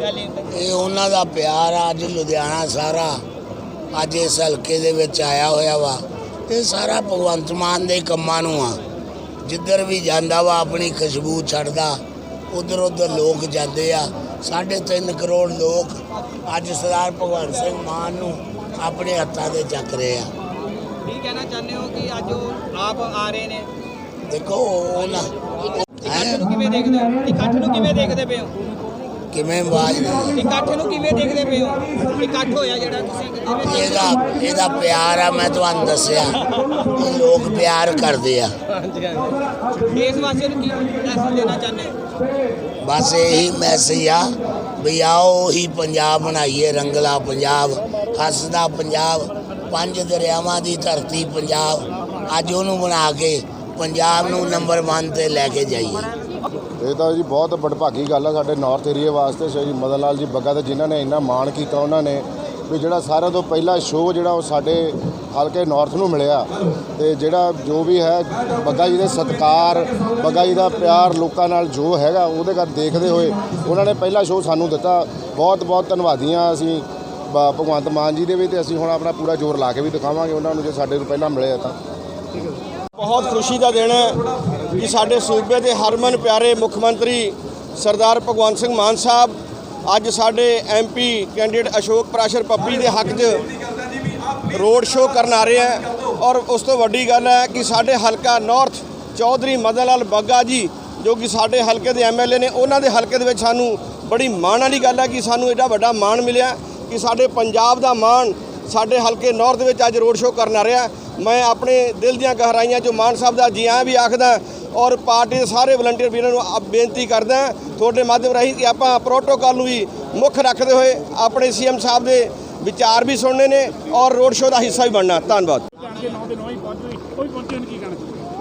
ਇਹ ਉਹਨਾਂ ਦਾ ਪਿਆਰ ਆ ਅੱਜ ਲੁਧਿਆਣਾ ਸਾਰਾ ਅੱਜ ਇਸ ਹਲਕੇ ਦੇ ਵਿੱਚ ਆਇਆ ਹੋਇਆ ਵਾ। ਇਹ ਸਾਰਾ ਭਗਵੰਤ ਮਾਨ ਦੇ ਕੰਮਾਂ ਨੂੰ ਆ। ਜਿੱਧਰ ਵੀ ਜਾਂਦਾ ਵਾ ਆਪਣੀ ਖੁਸ਼ਬੂ ਛੱਡਦਾ ਉਧਰ ਉਧਰ ਲੋਕ ਜਾਂਦੇ ਆ। ਸਾਢੇ ਤਿੰਨ ਕਰੋੜ ਲੋਕ ਅੱਜ ਸਰਦਾਰ ਭਗਵੰਤ ਸਿੰਘ ਮਾਨ ਨੂੰ ਆਪਣੇ ਹੱਥਾਂ ਦੇ ਚੱਕ ਰਹੇ ਆ। ਕੀ ਕਹਿਣਾ ਚਾਹੁੰਦੇ ਹੋ ਕਿ ਅੱਜ ਉਹ ਆਪ ਆ ਰਹੇ ਨੇ? ਦੇਖੋ ਉਹਨਾਂ ਇਕੱਠ ਨੂੰ ਕਿਵੇਂ ਦੇਖਦੇ ਹੋ? ਇਕੱਠ ਨੂੰ ਕਿਵੇਂ ਦੇਖਦੇ ਪਏ ਹੋ? ਕਿਵੇਂ ਆਵਾਜ਼ ਦੇ ਇਕੱਠ ਨੂੰ ਕਿਵੇਂ ਦੇਖਦੇ ਪਏ ਹੋ? ਇਕੱਠ ਹੋਇਆ ਜਿਹੜਾ ਤੁਸੀਂ ਕਿਵੇਂ ਇਹਦਾ ਇਹਦਾ ਪਿਆਰ ਆ ਮੈਂ ਤੁਹਾਨੂੰ ਦੱਸਿਆ। ਇਹ ਲੋਕ ਪਿਆਰ ਕਰਦੇ ਆ। ਹਾਂਜੀ ਹਾਂਜੀ। ਦੇਸ਼ ਵਾਸੀਆਂ ਨੂੰ ਕੀ ਮੈਸੇਜ ਦੇਣਾ ਚਾਹੁੰਦੇ ਹੋ? ਬਸ ਇਹੀ ਮੈਸੇਜ ਆ ਵੀ ਆਓ ਹੀ ਪੰਜਾਬ ਬਣਾਈਏ ਰੰਗਲਾ ਪੰਜਾਬ ਹੱਸਦਾ ਪੰਜਾਬ ਪੰਜ ਦਰਿਆਵਾਂ ਦੀ ਧਰਤੀ ਪੰਜਾਬ। ਅੱਜ ਉਹਨੂੰ ਬਣਾ ਕੇ ਪੰਜਾਬ ਨੂੰ ਨੰਬਰ 1 ਤੇ ਲੈ ਕੇ ਜਾਈਏ। ਇਹ ਤਾਂ ਜੀ ਬਹੁਤ ਵਡਭਾਗੀ ਗੱਲ ਆ ਸਾਡੇ ਨਾਰਥ ਏਰੀਆ ਵਾਸਤੇ, ਸ਼੍ਰੀ ਮਦਨ ਲਾਲ ਜੀ ਬੱਗਾ ਤੇ ਜਿਨ੍ਹਾਂ ਨੇ ਇੰਨਾ ਮਾਣ ਕੀਤਾ ਉਹਨਾਂ ਨੇ ਵੀ ਜਿਹੜਾ ਸਾਰਿਆਂ ਤੋਂ ਪਹਿਲਾ ਸ਼ੋਅ ਜਿਹੜਾ ਉਹ ਸਾਡੇ ਹਲਕੇ ਨਾਰਥ ਨੂੰ ਮਿਲਿਆ। ਤੇ ਜਿਹੜਾ ਜੋ ਵੀ ਹੈ, ਬੱਗਾ ਜੀ ਦੇ ਸਤਿਕਾਰ, ਬੱਗਾ ਜੀ ਦਾ ਪਿਆਰ ਲੋਕਾਂ ਨਾਲ ਜੋ ਹੈਗਾ ਉਹਦੇ ਕਰ ਦੇਖਦੇ ਹੋਏ ਉਹਨਾਂ ਨੇ ਪਹਿਲਾ ਸ਼ੋਅ ਸਾਨੂੰ ਦਿੱਤਾ। ਬਹੁਤ ਬਹੁਤ ਧੰਨਵਾਦੀਆਂ ਅਸੀਂ, ਬ- ਭਗਵੰਤ ਮਾਨ ਜੀ ਦੇ ਵੀ ਤੇ ਅਸੀਂ ਹੁਣ ਆਪਣਾ ਪੂਰਾ ਜ਼ੋਰ ਲਾ ਕੇ ਵੀ ਦਿਖਾਵਾਂਗੇ ਉਹਨਾਂ ਨੂੰ ਜੇ ਸਾਡੇ ਨੂੰ ਪਹਿਲਾਂ ਮਿਲਿਆ ਤਾਂ। ਬਹੁਤ ਖੁਸ਼ੀ ਦਾ ਦਿਨ ਹੈ। ਕਿ ਸਾਡੇ ਸੂਬੇ ਦੇ ਹਰਮਨ ਪਿਆਰੇ ਮੁੱਖ ਮੰਤਰੀ ਸਰਦਾਰ ਭਗਵੰਤ ਸਿੰਘ ਮਾਨ ਸਾਹਿਬ ਅੱਜ ਸਾਡੇ ਐਮਪੀ ਕੈਂਡੀਡੇਟ ਅਸ਼ੋਕ ਪ੍ਰਾਸ਼ਰ ਪੱਪੀ ਦੇ ਹੱਕ 'ਚ ਰੋਡ ਸ਼ੋਅ ਕਰਨ ਆ ਰਹੇ ਹੈ ਔਰ ਉਸ ਤੋਂ ਵੱਡੀ ਗੱਲ ਹੈ ਕਿ ਸਾਡੇ ਹਲਕਾ ਨਾਰਥ ਚੌਧਰੀ ਮਦਨ ਲਾਲ ਬੱਗਾ ਜੀ, ਜੋ ਕਿ ਸਾਡੇ ਹਲਕੇ ਦੇ ਐਮਐਲਏ ਨੇ, ਉਹਨਾਂ ਦੇ ਹਲਕੇ ਦੇ ਵਿੱਚ ਸਾਨੂੰ ਬੜੀ ਮਾਣ ਵਾਲੀ ਗੱਲ ਹੈ ਕਿ ਸਾਨੂੰ ਐਡਾ ਵੱਡਾ ਮਾਣ ਮਿਲਿਆ ਕਿ ਸਾਡੇ ਪੰਜਾਬ ਦਾ ਮਾਣ ਸਾਡੇ ਹਲਕੇ ਨਾਰਥ ਦੇ ਵਿੱਚ ਅੱਜ ਰੋਡ ਸ਼ੋਅ ਕਰਨ ਆ ਰਿਹਾ ਮੈਂ ਆਪਣੇ ਦਿਲ ਦੀਆਂ ਗਹਿਰਾਈਆਂ 'ਚੋਂ ਮਾਨ ਸਾਹਿਬ ਦਾ ਜੀ ਆਇਆਂ ਵੀ ਆਖਦਾ ਔਰ ਪਾਰਟੀ ਦੇ ਸਾਰੇ ਵਲੰਟੀਅਰ ਵੀਰਾਂ ਨੂੰ ਆਪ ਬੇਨਤੀ ਕਰਦਾ ਤੁਹਾਡੇ ਮਾਧਿਅਮ ਰਾਹੀਂ ਕਿ ਆਪਾਂ ਪ੍ਰੋਟੋਕਾਲ ਨੂੰ ਵੀ ਮੁੱਖ ਰੱਖਦੇ ਹੋਏ ਆਪਣੇ ਸੀਐਮ ਸਾਹਿਬ ਦੇ ਵਿਚਾਰ ਵੀ ਸੁਣਨੇ ਨੇ ਔਰ ਰੋਡ ਸ਼ੋਅ ਦਾ ਹਿੱਸਾ ਵੀ ਬਣਨਾ। ਧੰਨਵਾਦ।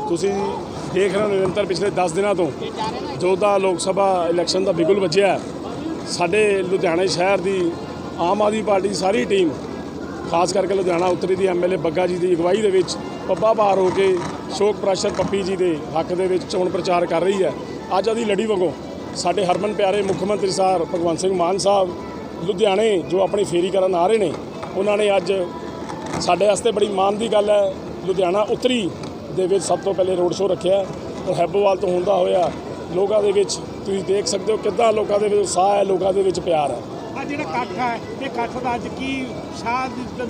ਤੁਸੀਂ ਦੇਖ ਰਹੇ ਹੋ ਨਿਰੰਤਰ ਪਿਛਲੇ 10 ਦਿਨਾਂ ਤੋਂ ਜੋ ਦਾ ਲੋਕ ਸਭਾ ਇਲੈਕਸ਼ਨ ਦਾ ਬਿਗੁਲ ਵੱਜਿਆ ਹੈ, ਸਾਡੇ ਲੁਧਿਆਣਾ ਸ਼ਹਿਰ ਦੀ ਆਮ ਆਦਮੀ ਪਾਰਟੀ ਦੀ ਸਾਰੀ ਟੀਮ ਖਾਸ ਕਰਕੇ ਲੁਧਿਆਣਾ ਉੱਤਰੀ ਦੀ ਐਮਐਲਏ ਬੱਗਾ ਜੀ ਦੀ ਅਗਵਾਈ ਦੇ ਵਿੱਚ ਪੱਬਾ ਪਾਰ ਹੋ ਕੇ ਸ਼ੋਕ ਪ੍ਰਾਸ਼ਰ ਪੱਪੀ ਜੀ ਦੇ ਹੱਕ ਦੇ ਵਿੱਚ ਚੋਣ ਪ੍ਰਚਾਰ ਕਰ ਰਹੀ ਹੈ। ਅੱਜ ਉਹਦੀ ਲੜੀ ਵਾਂਗੂ ਸਾਡੇ ਹਰਮਨ ਪਿਆਰੇ ਮੁੱਖ ਮੰਤਰੀ ਸਾਹਿਬ ਭਗਵੰਤ ਸਿੰਘ ਮਾਨ ਸਾਹਿਬ ਲੁਧਿਆਣੇ ਜੋ ਆਪਣੀ ਫੇਰੀ ਕਰਨ ਆ ਰਹੇ ਨੇ, ਉਹਨਾਂ ਨੇ ਅੱਜ ਸਾਡੇ ਵਾਸਤੇ ਬੜੀ ਮਾਣ ਦੀ ਗੱਲ ਹੈ। ਲੁਧਿਆਣਾ ਉੱਤਰੀ ਦੇ ਵਿੱਚ ਸਭ ਤੋਂ ਪਹਿਲੇ ਰੋਡ ਸ਼ੋਅ ਰੱਖਿਆ ਔਰ ਹੈਬੋਵਾਲ ਤੋਂ ਹੁੰਦਾ ਹੋਇਆ ਲੋਕਾਂ ਦੇ ਵਿੱਚ ਤੁਸੀਂ ਦੇਖ ਸਕਦੇ ਹੋ ਕਿੱਦਾਂ ਲੋਕਾਂ ਦੇ ਵਿੱਚ ਉਤਸ਼ਾਹ ਹੈ, ਲੋਕਾਂ ਦੇ ਵਿੱਚ ਪਿਆਰ ਹੈ। ਜਿਹੜਾ ਇਕੱਠ ਹੈ ਇਹ ਇਕੱਠ ਦਾ ਅੱਜ ਕੀ ਸਾਹ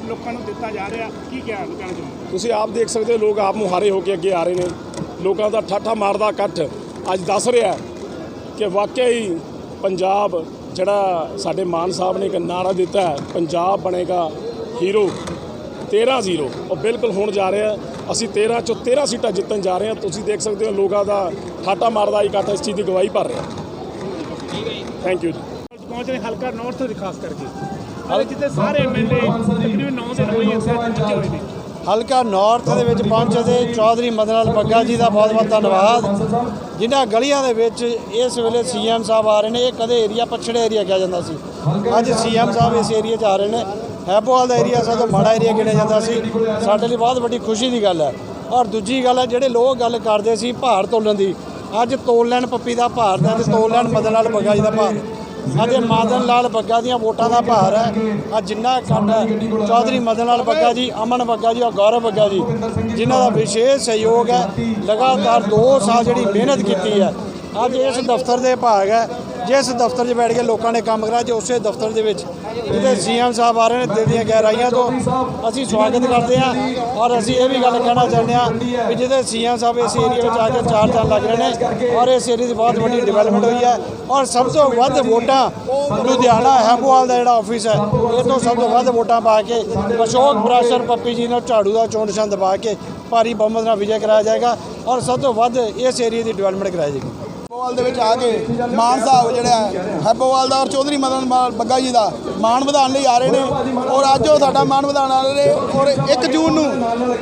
ਲੋਕਾਂ ਨੂੰ ਦਿੱਤਾ ਜਾ ਰਿਹਾ, ਕੀ ਕਿਹਾ ਕਹਿਣਾ ਚਾਹੁੰਦੇ ਤੁਸੀਂ ਆਪ ਦੇਖ ਸਕਦੇ ਹੋ, ਲੋਕ ਆਪ ਮੁਹਾਰੇ ਹੋ ਕੇ ਅੱਗੇ ਆ ਰਹੇ ਨੇ। ਲੋਕਾਂ ਦਾ ਠਾਠਾ ਮਾਰਦਾ ਇਕੱਠ ਅੱਜ ਦੱਸ ਰਿਹਾ ਕਿ ਵਾਕਿਆ ਹੀ ਪੰਜਾਬ ਜਿਹੜਾ ਸਾਡੇ ਮਾਨ ਸਾਹਿਬ ਨੇ ਇੱਕ ਨਾਰਾ ਦਿੱਤਾ ਹੈ, ਪੰਜਾਬ ਬਣੇਗਾ ਹੀਰੋ 13-0 ਉਹ ਬਿਲਕੁਲ ਹੋਣ ਜਾ ਰਿਹਾ, ਅਸੀਂ 13 ਚੋਂ 13 ਸੀਟਾਂ ਜਿੱਤਣ ਜਾ ਰਹੇ ਹਾਂ। ਤੁਸੀਂ ਦੇਖ ਸਕਦੇ ਹੋ, ਲੋਕਾਂ ਦਾ ਠਾਠਾ ਮਾਰਦਾ ਇਕੱਠ ਇਸ ਚੀਜ਼ ਦੀ ਗਵਾਹੀ ਭਰ ਰਿਹਾ। ਥੈਂਕ ਯੂ ਜੀ। ਪਹੁੰਚ ਰਹੇ ਹਲਕਾ ਨਾਰਥ ਦੇ ਖਾਸ ਕਰਕੇ ਹਾਲੇ ਜਿੱਥੇ ਸਾਰੇ ਐਮਐਲਏ ਤਕਰੀਬਨ 9 ਦਿਨ ਹੋਏ ਇੱਥੇ ਪਹੁੰਚੇ ਹੋਏ ਨੇ। ਹਲਕਾ ਨਾਰਥ ਦੇ ਵਿੱਚ ਪਹੁੰਚਦੇ ਚੌਧਰੀ ਮਦਨ ਲਾਲ ਬੱਗਾ ਜੀ ਦਾ ਬਹੁਤ ਬਹੁਤ ਧੰਨਵਾਦ। ਜਿਨ੍ਹਾਂ ਗਲੀਆਂ ਦੇ ਵਿੱਚ ਇਸ ਵੇਲੇ ਸੀਐਮ ਸਾਹਿਬ ਆ ਰਹੇ ਨੇ, ਇਹ ਕਦੇ ਏਰੀਆ ਪਛੜੇ ਏਰੀਆ ਕਿਹਾ ਜਾਂਦਾ ਸੀ। ਅੱਜ ਸੀਐਮ ਸਾਹਿਬ ਇਸ ਏਰੀਆ 'ਚ ਆ ਰਹੇ ਨੇ। ਹੈਬੋਵਾਲ ਦਾ ਏਰੀਆ ਸਭ ਮਾੜਾ ਏਰੀਆ ਗਿਣਿਆ ਜਾਂਦਾ ਸੀ। ਸਾਡੇ ਲਈ ਬਹੁਤ ਵੱਡੀ ਖੁਸ਼ੀ ਦੀ ਗੱਲ ਹੈ। ਔਰ ਦੂਜੀ ਗੱਲ ਹੈ, ਜਿਹੜੇ ਲੋਕ ਗੱਲ ਕਰਦੇ ਸੀ ਭਾਰ ਤੋਲਣ ਦੀ, ਅੱਜ ਤੋਲ ਲੈਣ ਪੱਪੀ ਦਾ ਭਾਰ ਦਾ ਤੇ ਤੋਲ ਲੈਣ ਮਦਨ ਲਾਲ ਬੱਗਾ ਜੀ ਦਾ ਭਾਰ ਅੱਜ ਇਹ ਮਦਨ ਲਾਲ ਬੱਗਾ ਦੀਆਂ ਵੋਟਾਂ ਦਾ ਭਾਰ ਹੈ। ਅੱਜ ਜਿੰਨਾ ਇਕੱਠ ਹੈ। ਚੌਧਰੀ ਮਦਨ ਲਾਲ ਬੱਗਾ ਜੀ, ਅਮਨ ਬੱਗਾ ਜੀ ਔਰ ਗੌਰਵ ਬੱਗਾ ਜੀ, ਜਿਨ੍ਹਾਂ ਦਾ ਵਿਸ਼ੇਸ਼ ਸਹਿਯੋਗ ਹੈ। ਲਗਾਤਾਰ 2 ਸਾਲ ਜਿਹੜੀ ਮਿਹਨਤ ਕੀਤੀ ਹੈ। ਅੱਜ ਇਸ ਦਫ਼ਤਰ ਦੇ ਭਾਗ ਹੈ, ਜਿਸ ਦਫ਼ਤਰ 'ਚ ਬੈਠ ਕੇ ਲੋਕਾਂ ਨੇ ਕੰਮ ਕਰਾਇਆ ਜੇ ਉਸੇ ਦਫ਼ਤਰ ਦੇ ਵਿੱਚ ਜਿਹਦੇ ਸੀਐਮ ਸਾਹਿਬ ਆ ਰਹੇ ਨੇ, ਦਿਲ ਦੀਆਂ ਗਹਿਰਾਈਆਂ ਤੋਂ ਅਸੀਂ ਸਵਾਗਤ ਕਰਦੇ ਹਾਂ ਔਰ ਅਸੀਂ ਇਹ ਵੀ ਗੱਲ ਕਹਿਣਾ ਚਾਹੁੰਦੇ ਹਾਂ ਵੀ ਜਿਹਦੇ ਸੀਐਮ ਸਾਹਿਬ ਇਸ ਏਰੀਆ ਵਿੱਚ ਆ ਕੇ ਚਾਰ ਚਾਰ ਲੱਗ ਰਹੇ ਨੇ ਔਰ ਇਸ ਏਰੀਆ ਦੀ ਬਹੁਤ ਵੱਡੀ ਡਿਵੈਲਪਮੈਂਟ ਹੋਈ ਹੈ ਔਰ ਸਭ ਤੋਂ ਵੱਧ ਵੋਟਾਂ ਲੁਧਿਆਣਾ ਹੈਬੋਵਾਲ ਦਾ ਜਿਹੜਾ ਆਫਿਸ ਹੈ, ਇਹ ਤੋਂ ਸਭ ਤੋਂ ਵੱਧ ਵੋਟਾਂ ਪਾ ਕੇ ਅਸ਼ੋਕ ਪ੍ਰਾਸ਼ਰ ਪੱਪੀ ਜੀ ਨੂੰ ਝਾੜੂ ਦਾ ਚੋਣ ਨਿਸ਼ਾਨ ਦਬਾ ਕੇ ਭਾਰੀ ਬਹੁਮਤ ਨਾਲ ਵਿਜੇ ਕਰਾਇਆ ਜਾਏਗਾ ਔਰ ਸਭ ਤੋਂ ਵੱਧ ਇਸ ਏਰੀਆ ਦੀ ਡਿਵੈਲਪਮੈਂਟ ਕਰਾਈ ਜਾਏਗੀ। ਹੈਬੋਵਾਲ ਦੇ ਵਿੱਚ ਆ ਕੇ ਮਾਨ ਸਾਹਿਬ ਜਿਹੜਾ ਹੈਬੋਵਾਲ ਦਾ ਔਰ ਚੌਧਰੀ ਮਦਨ ਮਾਲ ਬੱਗਾ ਜੀ ਦਾ ਮਾਣ ਵਧਾਉਣ ਲਈ ਆ ਰਹੇ ਨੇ ਔਰ ਅੱਜ ਉਹ ਸਾਡਾ ਮਾਣ ਵਧਾਉਣ ਆ ਰਹੇ ਨੇ ਔਰ 1 ਜੂਨ ਨੂੰ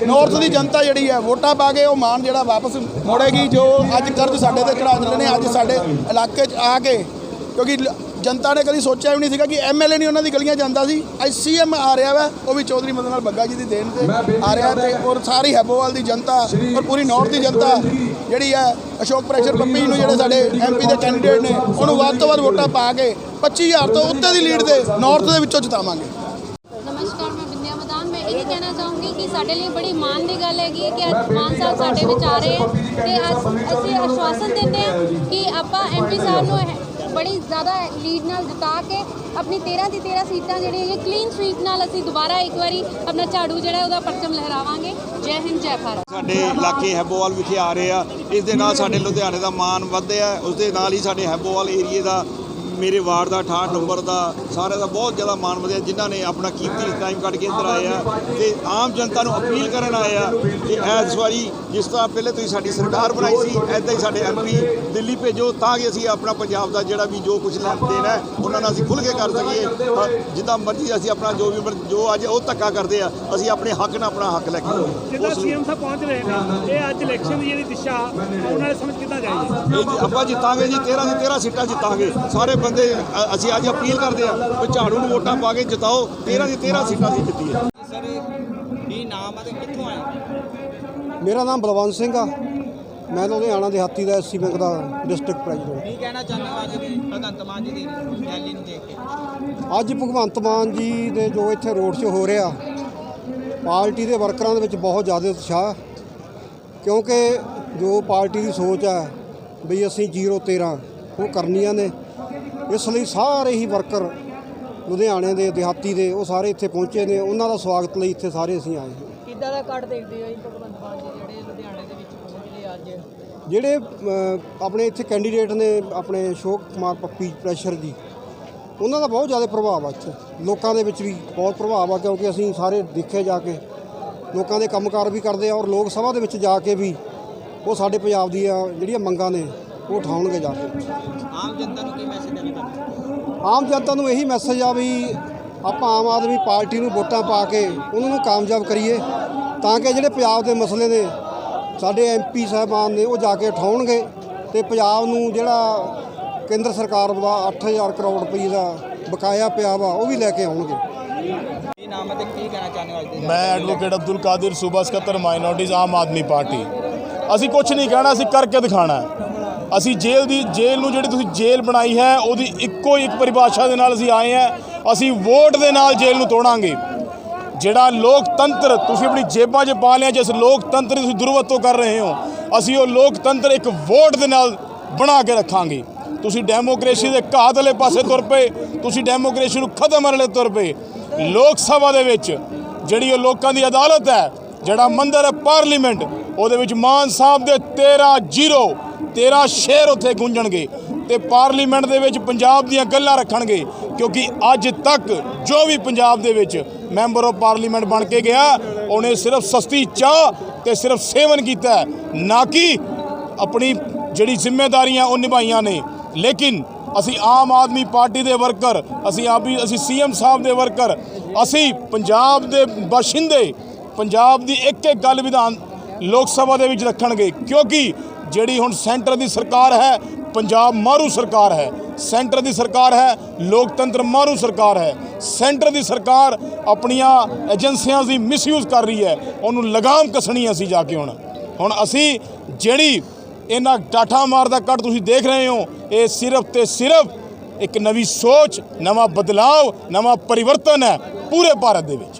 ਨਾਰਥ ਦੀ ਜਨਤਾ ਜਿਹੜੀ ਹੈ, ਵੋਟਾਂ ਪਾ ਕੇ ਉਹ ਮਾਣ ਜਿਹੜਾ ਵਾਪਸ ਮੋੜੇਗੀ, ਜੋ ਅੱਜ ਕਰਜ਼ ਸਾਡੇ ਤੇ ਚੜਾ ਚੱਲੇ ਨੇ, ਅੱਜ ਸਾਡੇ ਇਲਾਕੇ 'ਚ ਆ ਕੇ, ਕਿਉਂਕਿ ਜਨਤਾ ਨੇ ਕਦੀ ਸੋਚਿਆ ਵੀ ਨਹੀਂ ਸੀਗਾ ਕਿ ਐਮਐਲਏ ਨਹੀਂ ਉਹਨਾਂ ਦੀ ਗਲੀਆਂ ਜਾਂਦਾ ਸੀ। ਅੱਜ ਸੀਐਮ ਆ ਰਿਹਾ ਵਾ ਉਹ ਵੀ ਚੌਧਰੀ ਮਦਨ ਲਾਲ ਬੱਗਾ ਜੀ ਦੀ ਦੇਣ ਤੇ ਆ ਰਿਹਾ ਤੇ ਔਰ ਸਾਰੀ ਹੈਬੋਵਾਲ ਦੀ ਜਨਤਾ ਔਰ ਪੂਰੀ ਨਾਰਥ ਦੀ ਜਨਤਾ ਜਿਹੜੀ ਹੈ ਅਸ਼ੋਕ ਪ੍ਰੈਸ਼ਰ ਪੱਪੀ ਨੂੰ ਜਿਹੜੇ ਸਾਡੇ ਐਮਪੀ ਦੇ ਕੈਂਡੀਡੇਟ ਨੇ ਉਹਨੂੰ ਵੱਧ ਤੋਂ ਵੱਧ ਵੋਟਾਂ ਪਾ ਕੇ 25000 ਤੋਂ ਉੱਤੇ ਦੀ ਲੀਡ ਦੇ ਨਾਰਥ ਦੇ ਵਿੱਚੋਂ ਜਿਤਾਵਾਂਗੇ। ਨਮਸਕਾਰ ਮੈਂ ਬਿੰਦਿਆ ਮਦਾਨ ਮੈਂ ਇਹ ਕਹਿਣਾ ਚਾਹੂੰਗੀ ਕਿ ਸਾਡੇ ਲਈ ਬੜੀ ਮਾਣ ਦੀ ਗੱਲ ਹੈਗੀ ਕਿ ਅੱਜ ਮਾਨ ਸਾਹਿਬ ਸਾਡੇ ਵਿੱਚ ਆ ਰਹੇ ਹੈ। ਤੇ ਅਸ- ਆਸ਼ਵਾਸਨ ਦਿੰਦੇ ਹਾਂ ਕਿ ਆਪਾਂ ਐਮਪੀ ਸਾਹਿਬ ਨੂੰ ਬੜੀ ਜ਼ਿਆਦਾ ਲੀਡ ਨਾਲ ਜਿਤਾ ਕੇ ਆਪਣੀ 13 ਦੀ 13 ਸੀਟਾਂ ਜਿਹੜੀਆਂ ਹੈਗੀਆਂ ਕਲੀਨ ਸਵੀਪ ਨਾਲ ਅਸੀਂ ਦੁਬਾਰਾ ਇੱਕ ਵਾਰੀ ਆਪਣਾ ਝਾੜੂ ਜਿਹੜਾ ਉਹਦਾ ਪਰਚਮ ਲਹਿਰਾਵਾਂਗੇ। ਜੈ ਹਿੰਦ, ਜੈ ਭਾਰਤ। ਸਾਡੇ ਇਲਾਕੇ ਹੈਬੋਵਾਲ ਵਿਖੇ ਆ ਰਹੇ ਆ। ਇਸ ਦੇ ਨਾਲ ਸਾਡੇ ਲੁਧਿਆਣੇ ਦਾ ਮਾਣ ਵਧਿਆ ਉਸ ਦੇ ਨਾਲ ਹੀ ਸਾਡੇ ਹੈਬੋਵਾਲ ਏਰੀਏ ਦਾ ਮੇਰੇ ਵਾਰਡ ਦਾ 68 ਨੰਬਰ ਦਾ ਸਾਰੇ ਦਾ ਬਹੁਤ ਜ਼ਿਆਦਾ ਮਾਣ ਵਧਿਆ ਜਿਨ੍ਹਾਂ ਨੇ ਆਪਣਾ ਕੀਮਤੀ ਟਾਈਮ ਕੱਢ ਕੇ ਇੱਧਰ ਆਏ ਆ। ਤੇ ਆਮ ਜਨਤਾ ਨੂੰ ਅਪੀਲ ਕਰਨ ਆਏ ਆ ਕਿ ਇਸ ਵਾਰੀ ਜਿਸ ਤਰ੍ਹਾਂ ਪਹਿਲੇ ਤੁਸੀਂ ਸਾਡੀ ਸਰਕਾਰ ਬਣਾਈ ਸੀ ਐਦਾਂ ਹੀ ਸਾਡੇ ਐਮਪੀ ਦਿੱਲੀ ਭੇਜੋ ਤਾਂ ਕਿ ਅਸੀਂ ਆਪਣਾ ਪੰਜਾਬ ਦਾ ਜਿਹੜਾ ਵੀ ਜੋ ਕੁਝ ਲੈਣ ਦੇਣਾ ਹੈ ਉਹਨਾਂ ਨਾਲ ਅਸੀਂ ਖੁੱਲ੍ਹ ਕੇ ਕਰ ਸਕੀਏ ਤਾਂ ਜਿੱਦਾਂ ਮਰਜ਼ੀ ਅਸੀਂ ਆਪਣਾ ਜੋ ਵੀ ਜੋ ਅੱਜ ਉਹ ਧੱਕਾ ਕਰਦੇ ਆ ਅਸੀਂ ਆਪਣੇ ਹੱਕ ਨਾਲ ਆਪਣਾ ਹੱਕ ਲੈ ਕੇ ਜਿੱਦਾਂ ਨੂੰ- ਸੀਐਮ ਸਾਹਿਬ ਪਹੁੰਚ ਰਹੇ ਨੇ ਇਹ ਅੱਜ ਇਲੈਕਸ਼ਨ ਦੀ ਜਿਹੜੀ ਦਿਸ਼ਾ ਆਉਣ ਵਾਲੇ ਸਮੇਂ 'ਚ ਕਿੱਦਾਂ ਜਾਏਗੀ? ਇਹ ਜੀ ਆਪਾਂ ਜਿੱਤਾਂਗੇ ਜੀ 13 ਦੀ 13 ਸੀਟਾਂ ਜਿੱਤਾਂਗੇ ਸਾਰੇ ਬੰਦੇ ਅਸੀਂ ਅੱਜ ਅਪੀਲ ਕਰਦੇ ਆ ਵੀ ਝਾੜੂ ਨੂੰ ਵੋਟਾਂ ਪਾ ਕੇ ਜਿਤਾਓ। 13 ਦੀ 13 ਸੀਟਾਂ ਅਸੀਂ ਜਿੱਤੀਏ ਸਰ ਇਹ ਨਾਮ ਆ ਤੇ ਕਿੱਥੋਂ ਆਏ ਮੇਰਾ ਨਾਮ ਬਲਵੰਤ ਸਿੰਘ ਆ। ਮੈਂ ਲੁਧਿਆਣਾ ਦਿਹਾਤੀ ਦਾ ਐਸਸੀ ਬੈਂਕ ਦਾ ਡਿਸਟ੍ਰਿਕਟ ਪ੍ਰੈਜ਼ੀਡੈਂਟ। ਕੀ ਕਹਿਣਾ ਚਾਹੁੰਦੇ ਹੋ ਅੱਜ ਦੇ ਭਗਵੰਤ ਮਾਨ ਜੀ ਦੀ ਰੈਲੀ ਨੂੰ ਦੇਖ ਕੇ? ਅੱਜ ਭਗਵੰਤ ਮਾਨ ਜੀ ਦੇ ਜੋ ਇੱਥੇ ਰੋਡ ਸ਼ੋ ਹੋ ਰਿਹਾ ਪਾਰਟੀ ਦੇ ਵਰਕਰਾਂ ਦੇ ਵਿੱਚ ਬਹੁਤ ਜ਼ਿਆਦਾ ਉਤਸ਼ਾਹ ਕਿਉਂਕਿ ਜੋ ਪਾਰਟੀ ਦੀ ਸੋਚ ਹੈ ਵੀ ਅਸੀਂ 013 ਉਹ ਕਰਨੀਆਂ ਨੇ। ਇਸ ਲਈ ਸਾਰੇ ਹੀ ਵਰਕਰ ਲੁਧਿਆਣੇ ਦੇ ਦਿਹਾਤੀ ਦੇ ਉਹ ਸਾਰੇ ਇੱਥੇ ਪਹੁੰਚੇ ਨੇ। ਉਹਨਾਂ ਦਾ ਸਵਾਗਤ ਲਈ ਇੱਥੇ ਸਾਰੇ ਅਸੀਂ ਆਏ ਹਾਂ। ਕਿੱਦਾਂ ਦਾ ਕੱਟ ਦੇਖਦੇ ਹੋ? ਜੀ ਭਗਵੰਤ ਮਾਨ ਜੀ ਜਿਹੜੇ ਲੁਧਿਆਣੇ ਦੇ ਵਿੱਚ ਪਹੁੰਚੇ ਅੱਜ। ਜਿਹੜੇ ਆਪਣੇ ਇੱਥੇ ਕੈਂਡੀਡੇਟ ਨੇ ਆਪਣੇ ਅਸ਼ੋਕ ਕੁਮਾਰ ਪੱਪੀ ਪ੍ਰੈਸ਼ਰ ਜੀ ਉਹਨਾਂ ਦਾ ਬਹੁਤ ਜ਼ਿਆਦਾ ਪ੍ਰਭਾਵ ਆ ਇੱਥੇ। ਲੋਕਾਂ ਦੇ ਵਿੱਚ ਵੀ ਬਹੁਤ ਪ੍ਰਭਾਵ ਆ ਕਿਉਂਕਿ ਅਸੀਂ ਸਾਰੇ ਦੇਖੇ ਜਾ ਕੇ ਲੋਕਾਂ ਦੇ ਕੰਮਕਾਰ ਵੀ ਕਰਦੇ ਆ ਔਰ ਲੋਕ ਸਭਾ ਦੇ ਵਿੱਚ ਜਾ ਕੇ ਵੀ ਉਹ ਸਾਡੇ ਪੰਜਾਬ ਦੀਆਂ ਜਿਹੜੀਆਂ ਮੰਗਾਂ ਨੇ ਉਹ ਉਠਾਉਣਗੇ ਜਾ ਕੇ। ਆਮ ਜਨਤਾ ਨੂੰ ਕੀ ਮੈਸੇਜ ਦੇਣਾ ਆਮ ਜਨਤਾ ਨੂੰ ਇਹੀ ਮੈਸੇਜ ਆ ਵੀ ਆਪਾਂ ਆਮ ਆਦਮੀ ਪਾਰਟੀ ਨੂੰ ਵੋਟਾਂ ਪਾ ਕੇ ਉਹਨਾਂ ਨੂੰ ਕਾਮਯਾਬ ਕਰੀਏ ਤਾਂ ਕਿ ਜਿਹੜੇ ਪੰਜਾਬ ਦੇ ਮਸਲੇ ਨੇ ਸਾਡੇ ਐਮਪੀ ਸਾਹਿਬਾਨ ਨੇ ਉਹ ਜਾ ਕੇ ਉਠਾਉਣਗੇ ਤੇ ਪੰਜਾਬ ਨੂੰ ਜਿਹੜਾ ਕੇਂਦਰ ਸਰਕਾਰ ਦਾ 8000 ਕਰੋੜ ਰੁਪਏ ਦਾ ਬਕਾਇਆ ਪਿਆ ਵਾ ਉਹ ਵੀ ਲੈ ਕੇ ਆਉਣਗੇ। ਕੀ ਨਾਮ ਹੈ ਤੇ ਕੀ ਕਹਿਣਾ ਚਾਹੁੰਦੇ ਹੋ ਅੱਜ ਦੇ ਮੈਂ ਐਡਵੋਕੇਟ ਅਬਦੁਲ ਕਾਦਰ ਸੂਬਾ ਸਕੱਤਰ ਮਾਈਨੋਰਟੀਜ਼ ਆਮ ਆਦਮੀ ਪਾਰਟੀ। ਅਸੀਂ ਕੁਝ ਨਹੀਂ ਕਹਿਣਾ ਅਸੀਂ ਕਰਕੇ ਦਿਖਾਣਾ ਹੈ। ਅਸੀਂ ਜੇਲ੍ਹ ਦੀ, ਜੇਲ੍ਹ ਨੂੰ ਜਿਹੜੀ ਤੁਸੀਂ ਜੇਲ੍ਹ ਬਣਾਈ ਹੈ, ਉਹਦੀ ਇੱਕੋ ਇੱਕ ਪਰਿਭਾਸ਼ਾ ਦੇ ਨਾਲ ਅਸੀਂ ਆਏ ਹਾਂ। ਅਸੀਂ ਵੋਟ ਦੇ ਨਾਲ ਜੇਲ੍ਹ ਨੂੰ ਤੋੜਾਂਗੇ। ਜਿਹੜਾ ਲੋਕਤੰਤਰ, ਤੁਸੀਂ ਆਪਣੀ ਜੇਬਾਂ 'ਚ ਪਾ ਲਿਆ, ਜਿਸ ਲੋਕਤੰਤਰ ਦੀ ਤੁਸੀਂ ਦੁਰਵਰਤੋਂ ਕਰ ਰਹੇ ਹੋ, ਅਸੀਂ ਉਹ ਲੋਕਤੰਤਰ ਇੱਕ ਵੋਟ ਦੇ ਨਾਲ ਬਣਾ ਕੇ ਰੱਖਾਂਗੇ। ਤੁਸੀਂ ਡੈਮੋਕ੍ਰੇਸੀ ਦੇ ਘਾਤ ਵਾਲੇ ਪਾਸੇ ਤੁਰ ਪਏ, ਤੁਸੀਂ ਡੈਮੋਕ੍ਰੇਸੀ ਨੂੰ ਖਤਮ ਕਰਨ ਲਈ ਤੁਰ ਪਏ। ਲੋਕ ਸਭਾ ਦੇ ਵਿੱਚ ਜਿਹੜੀ ਉਹ ਲੋਕਾਂ ਦੀ ਅਦਾਲਤ ਹੈ, ਜਿਹੜਾ ਮੰਦਰ ਹੈ ਪਾਰਲੀਮੈਂਟ, ਉਹਦੇ ਵਿੱਚ ਮਾਨ ਸਾਹਿਬ ਦੇ 13 ਜ਼ੀਰੋ 13 ਸ਼ੇਰ ਉੱਥੇ ਗੂੰਜਣਗੇ ਤੇ ਪਾਰਲੀਮੈਂਟ ਦੇ ਵਿੱਚ ਪੰਜਾਬ ਦੀਆਂ ਗੱਲਾਂ ਰੱਖਣਗੇ, ਕਿਉਂਕਿ ਅੱਜ ਤੱਕ ਜੋ ਵੀ ਪੰਜਾਬ ਦੇ ਵਿੱਚ ਮੈਂਬਰ ਆਫ ਪਾਰਲੀਮੈਂਟ ਬਣ ਕੇ ਗਿਆ, ਉਹਨੇ ਸਿਰਫ ਸਸਤੀ ਚਾਹ ਤੇ ਸਿਰਫ ਸੇਵਨ ਕੀਤਾ ਨਾ ਕਿ ਆਪਣੀ ਜਿਹੜੀ ਜ਼ਿੰਮੇਵਾਰੀਆਂ ਉਹ ਨਿਭਾਈਆਂ ਨੇ। ਲੇਕਿਨ ਅਸੀਂ ਆਮ ਆਦਮੀ ਪਾਰਟੀ ਦੇ ਵਰਕਰ, ਅਸੀਂ ਆਪ ਵੀ, ਅਸੀਂ ਸੀਐਮ ਸਾਹਿਬ ਦੇ ਵਰਕਰ, ਅਸੀਂ ਪੰਜਾਬ ਦੇ ਬਾਸ਼ਿੰਦੇ ਪੰਜਾਬ ਦੀ ਇੱਕ ਇੱਕ ਗੱਲ ਵਿਧਾਨ ਲੋਕ ਸਭਾ ਦੇ ਵਿੱਚ ਰੱਖਣਗੇ, ਕਿਉਂਕਿ ਜਿਹੜੀ ਹੁਣ ਸੈਂਟਰ ਦੀ ਸਰਕਾਰ ਹੈ, ਪੰਜਾਬ ਮਾਰੂ ਸਰਕਾਰ ਹੈ। ਸੈਂਟਰ ਦੀ ਸਰਕਾਰ ਹੈ, ਲੋਕਤੰਤਰ ਮਾਰੂ ਸਰਕਾਰ ਹੈ। ਸੈਂਟਰ ਦੀ ਸਰਕਾਰ ਆਪਣੀਆਂ ਏਜੰਸੀਆਂ ਦੀ ਮਿਸਯੂਜ਼ ਕਰ ਰਹੀ ਹੈ। ਉਹਨੂੰ ਲਗਾਮ ਕੱਸਣੀ ਅਸੀਂ ਜਾ ਕੇ ਹੁਣ। ਹੁਣ ਅਸੀਂ ਜਿਹੜੀ ਇਹਨਾਂ ਟਾਠਾ ਮਾਰ ਦਾ ਕੱਟ ਤੁਸੀਂ ਦੇਖ ਰਹੇ ਹੋ, ਇਹ ਸਿਰਫ ਤੇ ਸਿਰਫ ਇੱਕ ਨਵੀਂ ਸੋਚ, ਨਵਾਂ ਬਦਲਾਵ, ਨਵਾਂ ਪਰਿਵਰਤਨ ਹੈ ਪੂਰੇ ਭਾਰਤ ਦੇ ਵਿੱਚ।